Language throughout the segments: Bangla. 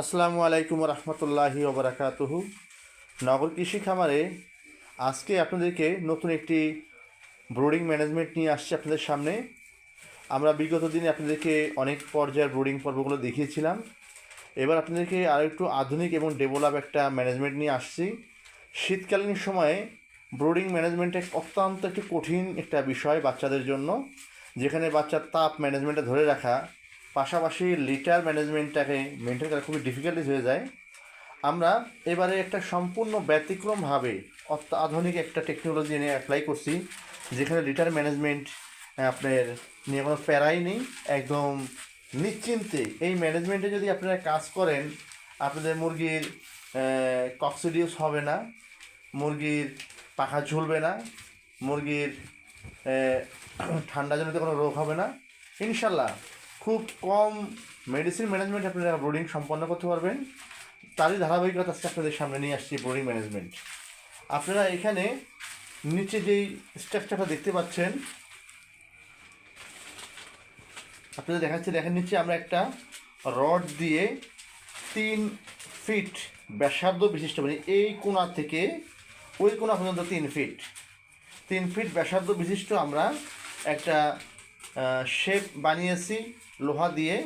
আসসালামু আলাইকুম রহমতুল্লাহি ওবরাকাতুহু নগর কৃষি খামারে আজকে আপনাদেরকে নতুন একটি ব্রোডিং ম্যানেজমেন্ট নিয়ে আসছি আপনাদের সামনে। আমরা বিগত দিনে আপনাদেরকে অনেক পর্যায়ের ব্রোডিং পর্বগুলো দেখিয়েছিলাম। এবার আপনাদেরকে আরও একটু আধুনিক এবং ডেভেলপ একটা ম্যানেজমেন্ট নিয়ে আসছি। শীতকালীন সময়ে ব্রোডিং ম্যানেজমেন্ট অত্যন্ত একটি কঠিন একটা বিষয় বাচ্চাদের জন্য, যেখানে বাচ্চার তাপ ম্যানেজমেন্টে ধরে রাখা পাশাপাশি লিটার ম্যানেজমেন্টটাকে মেনটেন করা খুবই ডিফিকাল্টিস হয়ে যায়। আমরা এবারে একটা সম্পূর্ণ ব্যতিক্রমভাবে অত্যাধুনিক একটা টেকনোলজি নিয়ে অ্যাপ্লাই করছি, যেখানে লিটার ম্যানেজমেন্ট আপনার নিয়ে কোনো প্যারাই নেই। একদম নিশ্চিন্তে এই ম্যানেজমেন্টে যদি আপনারা কাজ করেন, আপনাদের মুরগির কক্সিডিউস হবে না, মুরগির পাখা ঝুলবে না, মুরগির ঠান্ডাজনিত কোনো রোগ হবে না। ইনশাল্লাহ খুব কম মেডিসিন ম্যানেজমেন্ট আপনারা ব্রোডিং সম্পন্ন করতে পারবেন। তারই ধারাবাহিকতা আজকে আপনাদের সামনে নিয়ে আসছি ব্রোডিং ম্যানেজমেন্ট আপনারা এখানে নিচে যেই স্ট্রাকচারটা দেখতে পাচ্ছেন, আপনাদের দেখাচ্ছে, দেখেন নিচে আমরা একটা রড দিয়ে তিন ফিট ব্যাসার্ধ বিশিষ্ট মানে এই কোণা থেকে ওই কোণা পর্যন্ত তিন ফিট তিন ফিট ব্যাসার্ধ বিশিষ্ট আমরা একটা শেপ বানিয়েছি, লোহা দিয়ে,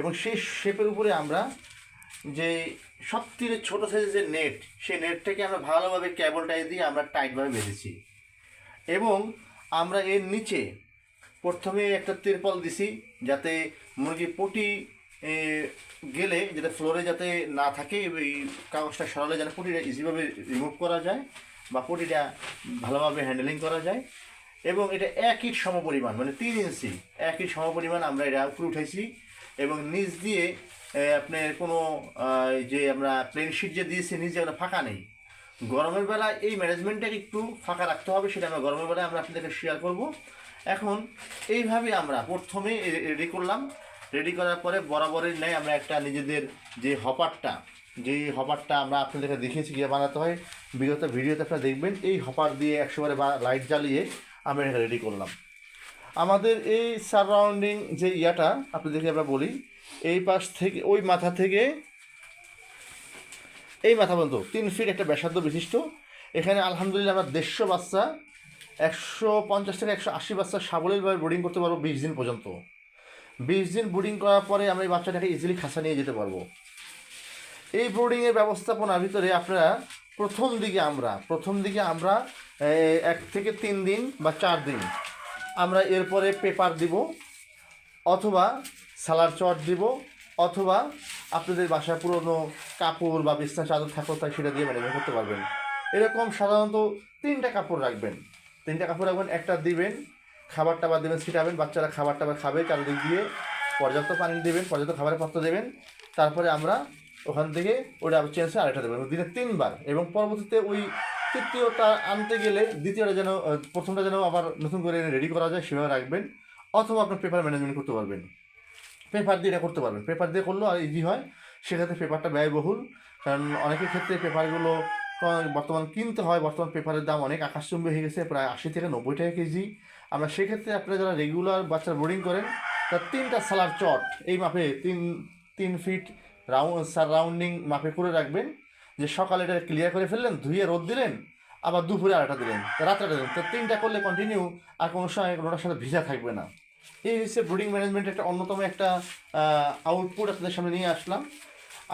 এবং সেই শেপের উপরে আমরা যে সবথেকে ছোটো সাইজের যে নেট সেই নেটটাকে আমরা ভালোভাবে ক্যাবলটাই দিয়ে আমরা টাইটভাবে বেঁধেছি। এবং আমরা এর নিচে প্রথমে একটা তিরপল দিছি, যাতে মুরগি পটি গেলে যাতে ফ্লোরে যাতে না থাকে, এই কাগজটা সরালে যেন পটিটা ইজিভাবে রিমুভ করা যায় বা পটিটা ভালোভাবে হ্যান্ডেলিং করা যায়। এবং এটা এক ইট সমপরিমাণ মানে তিন ইঞ্চি। এক ইট সমপরিমাণ আমরা এটা উপরে উঠাইছি এবং নিচ দিয়ে আপনার কোনো যে আমরা প্লেন শিট যে দিয়েছি, নিচ দিয়ে ফাঁকা নেই। গরমের বেলায় এই ম্যানেজমেন্টটাকে একটু ফাঁকা রাখতে হবে, সেটা আমরা গরমের বেলায় আমরা আপনাদেরকে শেয়ার করব। এখন এইভাবে আমরা প্রথমে রেডি করলাম। রেডি করার পরে বরাবরের নেয় আমরা একটা নিজেদের যে হপারটা যে হপারটা আমরা আপনাদেরকে দেখিয়েছি কীভাবে বানাতে হয়। বিগত ভিডিওতে আপনারা দেখবেন, এই হপার দিয়ে একশোবারে বা লাইট জ্বালিয়ে আমরা এটা রেডি করলাম। আমাদের এই সারাউন্ডিং যে ইয়াটা, আপনাদেরকে আমরা বলি, এই পাশ থেকে, ওই মাথা থেকে, এই মাথা পর্যন্ত, তিন ফিট একটা ব্যাসার্ধ বিশিষ্ট। এখানে আলহামদুলিল্লাহ আমরা দেড়শো বাচ্চা, একশো পঞ্চাশ থেকে একশো আশি বাচ্চা সাবলীলভাবে বোর্ডিং করতে পারব বিশ দিন পর্যন্ত। বিশ দিন বোর্ডিং করার পরে আমরা এই বাচ্চাটাকে ইজিলি খাসা নিয়ে যেতে পারব। এই ব্রোডিংয়ের ব্যবস্থাপনার ভিতরে আপনারা প্রথম দিকে আমরা, প্রথম দিকে আমরা এক থেকে তিন দিন বা চার দিন আমরা এরপরে পেপার দিব, অথবা সালার চট দিব, অথবা আপনাদের বাসায় পুরনো কাপড় বা বিছনা চাদর থাকলেও তাই সেটা দিয়ে ম্যানেজমেন্ট করতে পারবেন। এরকম সাধারণত তিনটা কাপড় রাখবেন। তিনটা কাপড় রাখবেন, একটা দিবেন, খাবার টাবার দেবেন, ছিটাবেন, বাচ্চারা খাবার টাবার খাবে, চারিদিক দিয়ে পর্যাপ্ত পানি দেবেন, পর্যাপ্ত খাবারের পাত্র দেবেন, তারপরে আমরা ওখান থেকে ওটা আবার চেঞ্জ আরেকটা দেবেন দিনে তিনবার। এবং পরবর্তীতে ওই তৃতীয়টা আনতে গেলে দ্বিতীয়টা যেন প্রথমটা যেন আবার নতুন করে রেডি করা যায়, সেভাবে রাখবেন। অথবা আপনার পেপার ম্যানেজমেন্ট করতে পারবেন। পেপার দিয়ে এটা করতে পারবেন। পেপার দিয়ে করলেও আর ইজি হয়। সেক্ষেত্রে পেপারটা ব্যয়বহুল। কারণ অনেকের ক্ষেত্রে পেপারগুলো বর্তমান কিনতে হয়। বর্তমান পেপারের দাম অনেক আকাশচুম্বী হয়ে গেছে, প্রায় আশি থেকে নব্বই টাকা কেজি। আমরা সেক্ষেত্রে আপনারা যারা রেগুলার বাচ্চারা বোর্ডিং করেন, তার তিনটা সালার চট। এই মাপে তিন তিন ফিট রাউন্ড সারাউন্ডিং মাপে করে রাখবেন, যে সকালে এটা ক্লিয়ার করে ফেললেন, ধুয়ে রোদ দিলেন, আবার দুপুরে আরেকটা দিলেন রাত্রে দিলেন। তো তিনটা করলে কন্টিনিউ আর কোনো সময় কোনোটার সাথে ভিজা থাকবে না। এই হচ্ছে ব্রুডিং ম্যানেজমেন্ট একটা অন্যতম একটা আউটপুট আপনাদের সামনে নিয়ে আসলাম।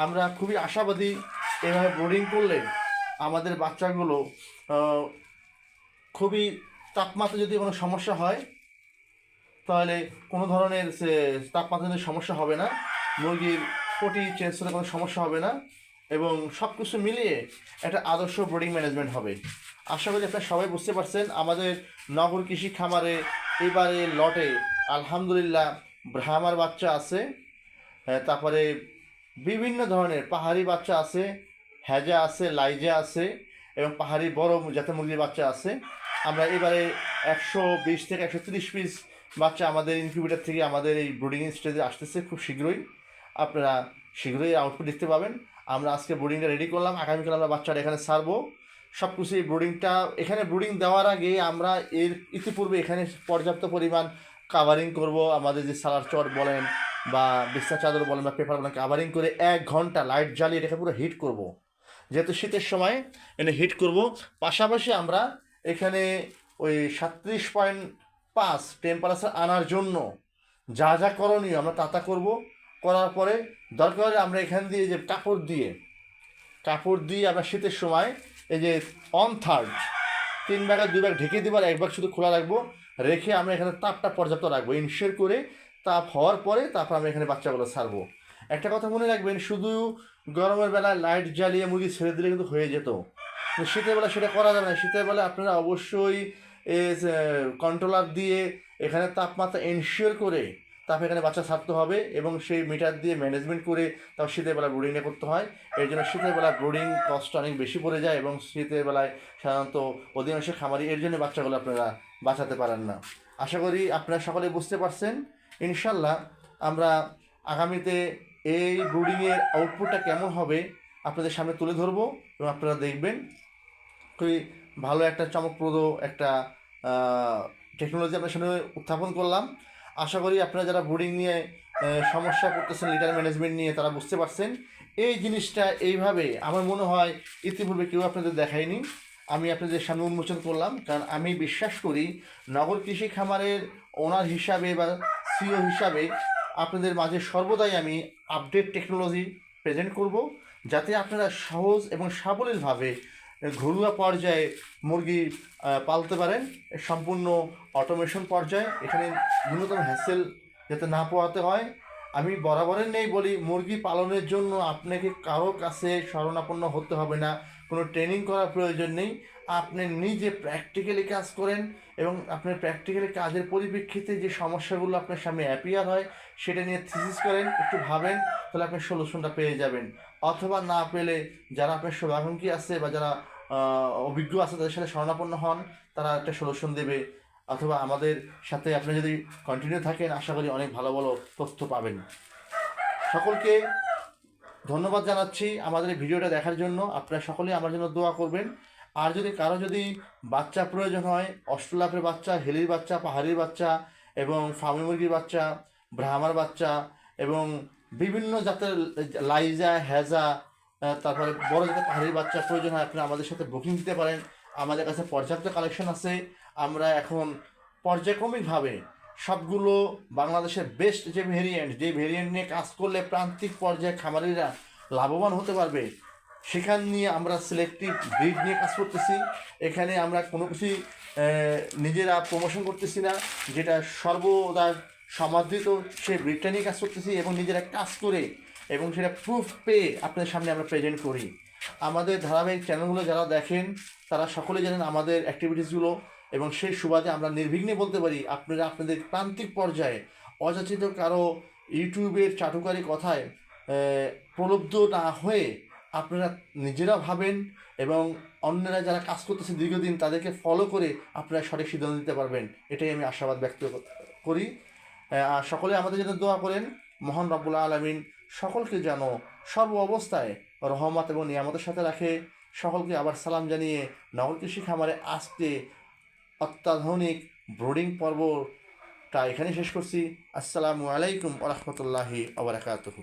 আমরা খুবই আশাবাদী এভাবে ব্রুডিং করলে আমাদের বাচ্চাগুলো খুবই তাপমাত্রা যদি কোনো সমস্যা হয়, তাহলে কোনো ধরনের সে তাপমাত্রা সমস্যা হবে না, মুরগির পটি চেঞ্জ করতে কোনো সমস্যা হবে না এবং সব কিছু মিলিয়ে একটা আদর্শ ব্রোডিং ম্যানেজমেন্ট হবে। আশা করি আপনারা সবাই বুঝতে পারছেন, আমাদের নগর কৃষি খামারে এবারে লটে আলহামদুলিল্লাহ ব্রাহ্মার বাচ্চা আছে তারপরে বিভিন্ন ধরনের পাহাড়ি বাচ্চা আছে হ্যাজা আছে, লাইজা আছে এবং পাহাড়ি বড় জাতের মুরগির বাচ্চা আছে। আমরা এবারে একশো বিশ থেকে একশো তিরিশ পিস বাচ্চা আমাদের ইনকিউবেটার থেকে আমাদের এই ব্রুডিং স্টেজে আসতেছে খুব শীঘ্রই। আপনারা শীঘ্রই আউটপুট দেখতে পাবেন। আমরা আজকে ব্রুডিংটা রেডি করলাম। আগামীকাল আমরা বাচ্চাটা এখানে সারবো। সব কিছু এই ব্রুডিংটা এখানে ব্রুডিং দেওয়ার আগে আমরা এর ইতিপূর্বে এখানে পর্যাপ্ত পরিমাণ কাভারিং করব। আমাদের যে সালার চট বলেন বা বিছনা চাদর বলেন বা পেপার বলেন কাভারিং করে এক ঘণ্টা লাইট জ্বালিয়ে এটাকে পুরো হিট করব। যেহেতু শীতের সময়, এনে হিট করব। পাশাপাশি আমরা এখানে ওই সাতত্রিশ পয়েন্ট পাঁচ টেম্পারেচার আনার জন্য যা যা করণীয় আমরা তা তা করব। করার পরে দরকার হলে আমরা এখান দিয়ে যে কাপড় দিয়ে কাপড় দিয়ে আমরা শীতের সময় এই যে অন থার্ড তিন ব্যাগ আর দুই ভাগ ঢেকে দেবার এক ব্যাগ শুধু খোলা রাখব। রেখে আমরা এখানে তাপটা পর্যাপ্ত রাখব। ইনশিওর করে তাপ হওয়ার পরে তারপর আমরা এখানে বাচ্চাগুলো ছাড়বো। একটা কথা মনে রাখবেন, শুধু গরমের বেলায় লাইট জ্বালিয়ে মুরগি ছেড়ে দিলে কিন্তু হয়ে যেত। শীতের বেলা সেটা করা যাবে না। শীতের বেলা আপনারা অবশ্যই কন্ট্রোলার দিয়ে এখানে তাপমাত্রা এনশিওর করে তারপর এখানে বাচ্চা ছাড়তে হবে এবং সেই মিটার দিয়ে ম্যানেজমেন্ট করে তাও শীতের বেলা ব্রুডিংটা করতে হয়। এর জন্য শীতের বেলা ব্রুডিং কস্ট অনেক বেশি পড়ে যায় এবং শীতের বেলায় সাধারণত অধিকাংশ খামারি এর জন্য বাচ্চাগুলো আপনারা বাঁচাতে পারেন না। আশা করি আপনারা সকলে বুঝতে পারছেন। ইনশাল্লাহ আমরা আগামীতে এই ব্রুডিংয়ের আউটপুটটা কেমন হবে আপনাদের সামনে তুলে ধরবো এবং আপনারা দেখবেন। খুবই ভালো একটা চমকপ্রদ একটা টেকনোলজি আপনার সামনে উত্থাপন করলাম। আশা করি আপনারা যারা বোর্ডিং নিয়ে সমস্যা করতেছেন লিটার ম্যানেজমেন্ট নিয়ে, তারা বুঝতে পারছেন। এই জিনিসটা এইভাবে আমার মনে হয় ইতিপূর্বে কেউ আপনাদের দেখায়নি। আমি আপনাদের সামনে উন্মোচন করলাম, কারণ আমি বিশ্বাস করি নগর কৃষি খামারের ওনার হিসাবে বা সিও হিসাবে আপনাদের মাঝে সর্বদাই আমি আপডেট টেকনোলজি প্রেজেন্ট করব, যাতে আপনারা সহজ এবং সাবলীলভাবে ঘরোয়া পর্যায়ে মুরগি পালতে পারেন সম্পূর্ণ অটোমেশন পর্যায়ে এখানে ন্যূনতম হ্যাসেল যাতে না পোয়াতে হয়। আমি বরাবরের নেই বলি, মুরগি পালনের জন্য আপনাকে কারও কাছে শরণাপন্ন হতে হবে না। কোনো ট্রেনিং করার প্রয়োজন নেই। আপনি নিজে প্র্যাকটিক্যালি কাজ করেন এবং আপনার প্র্যাকটিক্যালি কাজের পরিপ্রেক্ষিতে যে সমস্যাগুলো আপনার সামনে অ্যাপিয়ার হয়, সেটা নিয়ে থিসিস করেন, একটু ভাবেন, তাহলে আপনি সলিউশনটা পেয়ে যাবেন। অথবা না পেলে যারা আপনার শুভাকাঙ্ক্ষী আছে বা যারা অভিজ্ঞ আছে তাদের সাথে শরণাপন্ন হন, তারা একটা সলিউশন দেবে। অথবা আমাদের সাথে আপনি যদি কন্টিনিউ থাকেন, আশা করি অনেক ভালো ভালো তথ্য পাবেন। সকলকে ধন্যবাদ জানাচ্ছি আমাদের ভিডিওটা দেখার জন্য। আপনারা সকলেই আমার জন্য দোয়া করবেন। আর যদি কারও যদি বাচ্চা প্রয়োজন হয় অস্ট্রেলাপের বাচ্চা, হেলির বাচ্চা, পাহাড়ির বাচ্চা এবং ফার্মি মুরগির বাচ্চা, ব্রাহ্মার বাচ্চা এবং বিভিন্ন জাতের লাইজা, হ্যাজা তারপরে বড় জাতের পাহাড়ির বাচ্চা প্রয়োজন হয়, আপনি আমাদের সাথে বুকিং দিতে পারেন। আমাদের কাছে পর্যাপ্ত কালেকশন আছে। আমরা এখন পর্যায়ক্রমিকভাবে সবগুলো বাংলাদেশের বেস্ট যে ভেরিয়েন্ট যে ভেরিয়েন্ট নিয়ে কাজ করলে প্রান্তিক পর্যায়ে খামারিরা লাভবান হতে পারবে, সেখান নিয়ে আমরা সিলেক্টিভ ব্রিড নিয়ে কাজ করতেছি। এখানে আমরা কোনো কিছুই নিজেরা প্রমোশন করতেছি না, যেটা সর্বদা সমাদৃত সেই ব্রিডটা নিয়ে কাজ করতেছি এবং নিজেরা কাজ করে এবং সেটা প্রুফ পেয়ে আপনাদের সামনে আমরা প্রেজেন্ট করি। আমাদের ধারাবাহিক চ্যানেলগুলো যারা দেখেন, তারা সকলে জানেন আমাদের অ্যাক্টিভিটিসগুলো এবং সেই সুবাদে আমরা নির্বিঘ্নে বলতে পারি আপনারা আপনাদের প্রান্তিক পর্যায়ে অযাচিত কারও ইউটিউবের চাটুকারি কথায় প্রলুব্ধ না হয়ে আপনারা নিজেরা ভাবেন এবং অন্যরা যারা কাজ করতেছে দীর্ঘদিন তাদেরকে ফলো করে আপনারা সঠিক সিদ্ধান্ত দিতে পারবেন। এটাই আমি আশাবাদ ব্যক্ত করি। আর সকলে আমাদের জন্য দোয়া করেন, মহান রব্বুল আলমিন সকলকে যেন সর্ব অবস্থায় রহমত এবং নিয়ামতের সাথে রাখে। সকলকে আবার সালাম জানিয়ে নগর কৃষি খামারে আসতে অত্যাধুনিক ব্রোডিং পর্বটা এখানে শেষ করছি। আসসালামু আলাইকুম আরহামতুল্লাহি আবরাকাতুহু